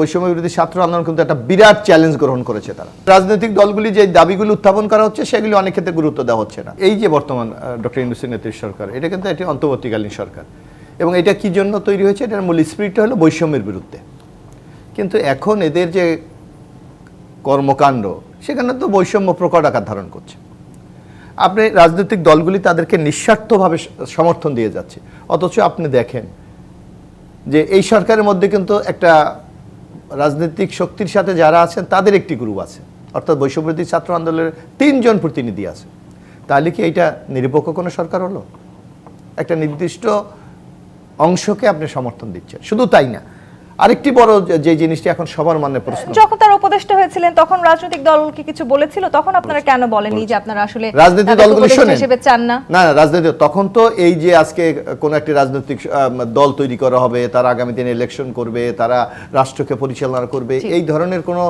বৈষম্য বিরোধী ছাত্র আন্দোলন কিন্তু একটা বিরাট চ্যালেঞ্জ গ্রহণ করেছে তারা। রাজনৈতিক দলগুলি যে দাবিগুলো উত্থাপন করা হচ্ছে, সেগুলি অনেক ক্ষেত্রে গুরুত্ব দেওয়া হচ্ছে না। এই যে বর্তমান ডক্টর ইন্দুসিন নেত্রীর সরকার, এটা কিন্তু একটি অন্তর্বর্তীকালীন সরকার। এবং এটা কি জন্য তৈরি হয়েছে? এটার মূল স্পিরিটটা হলো বৈষম্যের বিরুদ্ধে। কিন্তু এখন এদের যে কর্মকাণ্ড, সেখানে তো বৈষম্য প্রকট আকার ধারণ করছে। আপনি রাজনৈতিক দলগুলি তাদেরকে নিঃস্বার্থভাবে সমর্থন দিয়ে যাচ্ছে। অথচ আপনি দেখেন যে এই সরকারের মধ্যে কিন্তু একটা রাজনৈতিক শক্তির সাথে যারা আছেন, তাদের একটি গ্রুপ আছে। অর্থাৎ বৈষম্যবিরোধী ছাত্র আন্দোলনের তিনজন প্রতিনিধি আছে। তাহলে কি এটা নিরপেক্ষ কোনো সরকার হলো? একটা নির্দিষ্ট অংশকে আপনি সমর্থন দিচ্ছেন। শুধু তাই না আরেকটি বড় যে- জিনিসটি এখন সবার মনে প্রশ্ন। যখন তারা উপদেষ্টা হয়েছিলেন তখন রাজনৈতিক দলকে কিছু বলেছিল তখন আপনারা কেন বলেননি যে আপনারা আসলে রাজনৈতিক দলগুলি উপদেষ্টা হিসেবে চান না? না না, রাজনৈতিক তখন তো এই যে আজকে কোন একটি রাজনৈতিক দল তৈরি করা হবে তারা আগামী দিনে ইলেকশন করবে তারা রাষ্ট্রকে পরিচালনা করবে এই ধরনের কোনো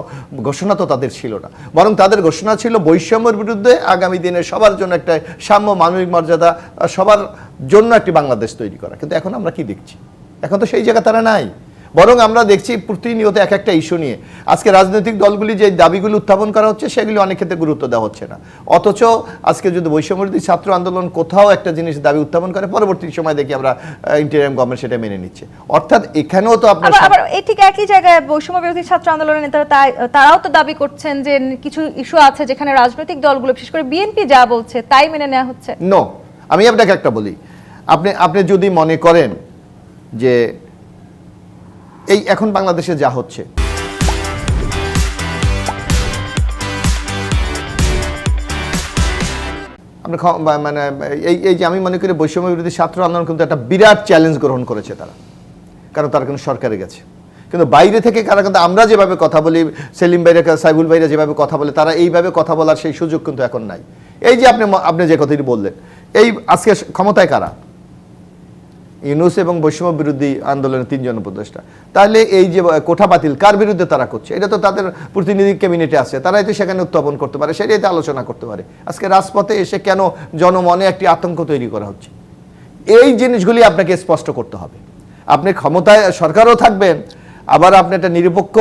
ঘোষণা তো তাদের ছিল না। বরং তাদের ঘোষণা ছিল বৈষম্যের বিরুদ্ধে আগামী দিনে সবার জন্য একটা সাম্য মানবিক মর্যাদা সবার জন্য একটি বাংলাদেশ তৈরি করা। কিন্তু এখন আমরা কি দেখছি? এখন তো সেই জায়গা তারা নাই। বরং আমরা দেখছি প্রতিনিয়ত এক একটা ইস্যু নিয়ে। আজকে রাজনৈতিক দলগুলি যে দাবিগুলি উত্থাপন করা হচ্ছে সেগুলি অনেক ক্ষেত্রে গুরুত্ব দেওয়া হচ্ছে না। অথচ আজকে যদি বৈষম্যবিরোধী ছাত্র আন্দোলন কোথাও একটা জিনিস দাবি উত্থাপন করে পরবর্তী সময় দেখি আমরা ইন্টারিয়াম গভর্নমেন্ট সেটা মেনে নিচ্ছে। অর্থাৎ এখানেও তো আপনার আবার এই ঠিক একই জায়গায় বৈষম্য বিরোধী ছাত্র আন্দোলনের নেতারা তারাও তো দাবি করছেন যে কিছু ইস্যু আছে যেখানে রাজনৈতিক দলগুলো বিশেষ করে বিএনপি যা বলছে তাই মেনে নেওয়া হচ্ছে। নো আমি আপনাকে একটা বলি। আপনি আপনি যদি মনে করেন যে এই এখন বাংলাদেশে যা হচ্ছে। বা- মানে এই এই যে আমি মনে করি বৈষম্য বিরোধী ছাত্র আন্দোলন কিন্তু একটা বিরাট চ্যালেঞ্জ গ্রহণ করেছে তারা। কারণ তারা কিন্তু সরকারে গেছে। কিন্তু বাইরে থেকে কারা কিন্তু আমরা যেভাবে কথা বলি, সেলিম ভাইরা, সাইবুল ভাইরা যেভাবে কথা বলে, তারা এইভাবে কথা বলার সেই সুযোগ কিন্তু এখন নাই। এই যে আপনি আপনি যে কথাটি বললেন, এই আজকে ক্ষমতায় কারা? ইউনুস এবং বৈষম্য বিরোধী আন্দোলনের তিনজন উপদেষ্টা। তাহলে এই যে কোঠা বাতিল, কার বিরুদ্ধে তারা করছে? এটা তো তাদের প্রতিনিধি ক্যাবিনেটে আছে। তারাই তো সেখানে উত্থাপন করতে পারে, সেটাই তো আলোচনা করতে পারে। আজকে রাজপথে এসে কেন জনমনে একটি আতঙ্ক তৈরি করা হচ্ছে? এই জিনিসগুলি আপনাকে স্পষ্ট করতে হবে। আপনি ক্ষমতায়, সরকারও থাকবেন, আবার আপনি একটা নিরপেক্ষ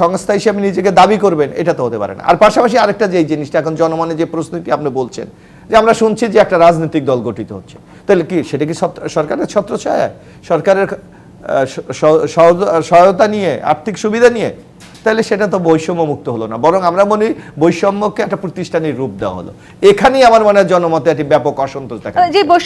সংস্থা হিসেবে নিজেকে দাবি করবেন, এটা তো হতে পারে না। আর পাশাপাশি আরেকটা যে জিনিসটা, এখন জনমনে যে প্রশ্নটি আপনি বলছেন, যে আমরা শুনছি যে একটা রাজনৈতিক দল গঠিত হচ্ছে। তাহলে কি, সেটা কি সরকারের ছত্রছায়া? সরকারের সহায়তা নিয়ে, আর্থিক সুবিধা নিয়ে? তাহলে সেটা তো বৈষম্য মুক্ত হলো না। বরং আমরা মনে বৈষম্যকে একটা প্রতিষ্ঠানের রূপ দেওয়া হলো। এখানেই আমার মনে হয় জনমতে একটি ব্যাপক অসন্তোষ দেখা